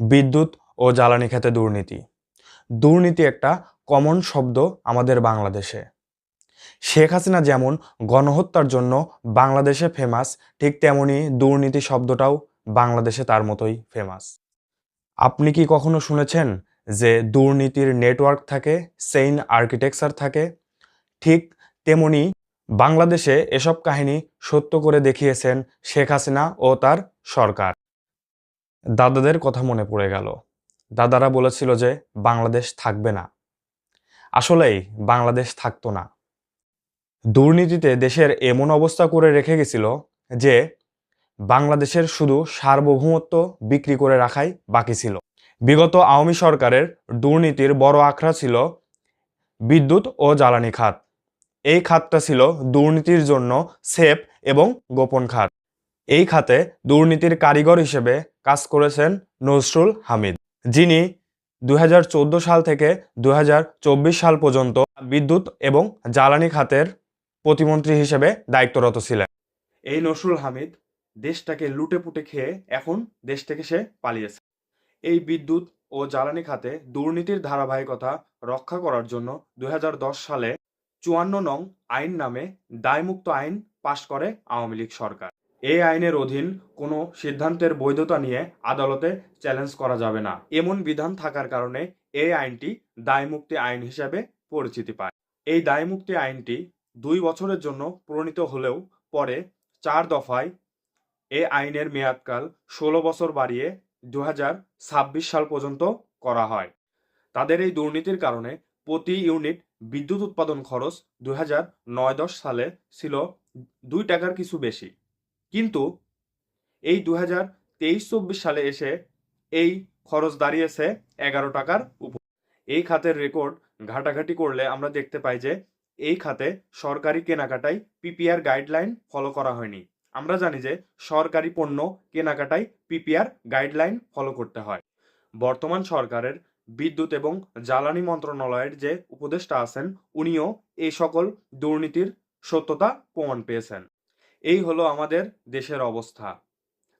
বিদ্যুৎ ও জ্বালানি খাতে দুর্নীতি। দুর্নীতি একটা কমন শব্দ আমাদের বাংলাদেশে। শেখ হাসিনা যেমন গণহত্যার জন্য বাংলাদেশে ফেমাস ঠিক তেমনি দুর্নীতি শব্দটাও বাংলাদেশে তার মতোই ফেমাস আপনি কি কখনো শুনেছেন যে দুর্নীতির নেটওয়ার্ক থাকে সেইন আর্কিটেকচার থাকে? ঠিক তেমনি বাংলাদেশে এসব কাহিনী সত্য করে দেখিয়েছেন শেখ হাসিনা ও তার সরকার। দাদাদের কথা মনে পড়ে গেল। দাদারা বলেছিল যে, বাংলাদেশ থাকবে না। আসলেই বাংলাদেশ থাকতো না। দুর্নীতিতে দেশের এমন অবস্থা করে রেখে গেছিল যে, বাংলাদেশের শুধু সার্বভৌমত্ব বিক্রি করে রাখাই বাকি ছিল। বিগত আওয়ামী সরকারের দুর্নীতির বড় আখড়া ছিল বিদ্যুৎ ও জ্বালানি খাত। এই খাতটা ছিল দুর্নীতির জন্য সেফ এবং গোপন খাত। এই খাতে দুর্নীতির কারিগর হিসেবে কাজ করেছেন নজরুল হামিদ, যিনি দুই হাজার চোদ্দ সাল থেকে দুই হাজার চব্বিশ সাল পর্যন্ত বিদ্যুৎ এবং জ্বালানি খাতের প্রতিমন্ত্রী হিসেবে দায়িত্বরত ছিলেন। এই নসরুল হামিদ দেশটাকে লুটে পুটে খেয়ে এখন দেশ থেকে সে পালিয়েছে। এই বিদ্যুৎ ও জ্বালানি খাতে দুর্নীতির ধারাবাহিকতা রক্ষা করার জন্য দু হাজার দশ সালে চুয়ান্ন নং আইন নামে দায়মুক্ত আইন পাশ করে আওয়ামী লীগ সরকার। এই আইনের অধীন কোনো সিদ্ধান্তের বৈধতা নিয়ে আদালতে চ্যালেঞ্জ করা যাবে না। এমন বিধান থাকার কারণে এই আইনটি দায়মুক্তি আইন হিসাবে পরিচিতি পায়। এই দায়মুক্তি আইনটি দুই বছরের জন্য প্রণীত হলেও পরে চার দফায় এ আইনের মেয়াদকাল ষোলো বছর বাড়িয়ে দু হাজার ছাব্বিশ সাল পর্যন্ত করা হয়। তাদের এই দুর্নীতির কারণে প্রতি ইউনিট বিদ্যুৎ উৎপাদন খরচ দুই নয় দশ সালে ছিল দুই টাকার কিছু বেশি। কিন্তু এই দু হাজার তেইশ চব্বিশ সালে এসে এই খরচ দাঁড়িয়েছে এগারো টাকার উপর। এই খাতের রেকর্ড ঘাটাঘাটি করলে আমরা দেখতে পাই যে এই খাতে সরকারি কেনাকাটায় পিপিআর গাইডলাইন ফলো করা হয়নি। আমরা জানি যে সরকারি পণ্য কেনাকাটায় পিপিআর গাইডলাইন ফলো করতে হয়। বর্তমান সরকারের বিদ্যুৎ এবং জ্বালানি মন্ত্রণালয়ের যে উপদেষ্টা আছেন, উনিও এই সকল দুর্নীতির সত্যতা প্রমাণ পেয়েছেন। এই হলো আমাদের দেশের অবস্থা।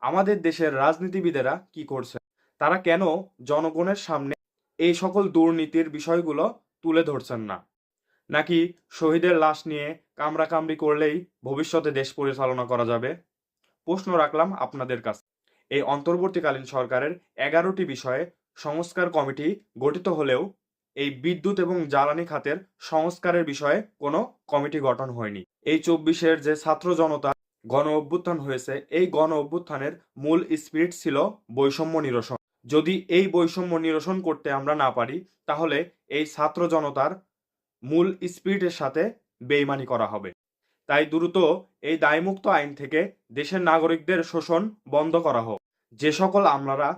আমাদের দেশের রাজনীতিবিদেরা কি করছে? তারা কেন জনগণের সামনে এই সকল দুর্নীতির বিষয়গুলো তুলে ধরছেন না? নাকি শহীদের লাশ নিয়ে কামড়াকামড়ি করলেই ভবিষ্যতে দেশ পরিচালনা করা যাবে? প্রশ্ন রাখলাম আপনাদের কাছে। এই অন্তর্বর্তীকালীন সরকারের এগারোটি বিষয়ে সংস্কার কমিটি গঠিত হলেও এই বিদ্যুৎ এবং জ্বালানি খাতের সংস্কারের বিষয়ে কোনো কমিটি গঠন হয়নি। এই চব্বিশের যে ছাত্র জনতা গণ অভ্যুত্থান হয়েছে, এই গণ অভ্যুত্থানের মূল স্পিরিট ছিল বৈষম্য নিরসন। যদি এই বৈষম্য নিরসন করতে আমরা না পারি, তাহলে এই ছাত্র জনতার মূল স্পিরিটের সাথে বেইমানি করা হবে। তাই দ্রুত এই দায়মুক্ত আইন থেকে দেশের নাগরিকদের শোষণ বন্ধ করা হোক। যে সকল আমলারা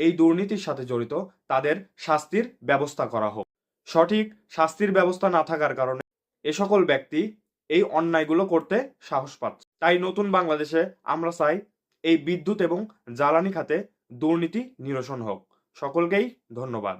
এই দুর্নীতির সাথে জড়িত, তাদের শাস্তির ব্যবস্থা করা হোক। সঠিক শাস্তির ব্যবস্থা না থাকার কারণে এ সকল ব্যক্তি এই অন্যায়গুলো করতে সাহস পাচ্ছে। তাই নতুন বাংলাদেশে আমরা চাই এই বিদ্যুৎ এবং জ্বালানি খাতে দুর্নীতি নিরসন হোক। সকলকেই ধন্যবাদ।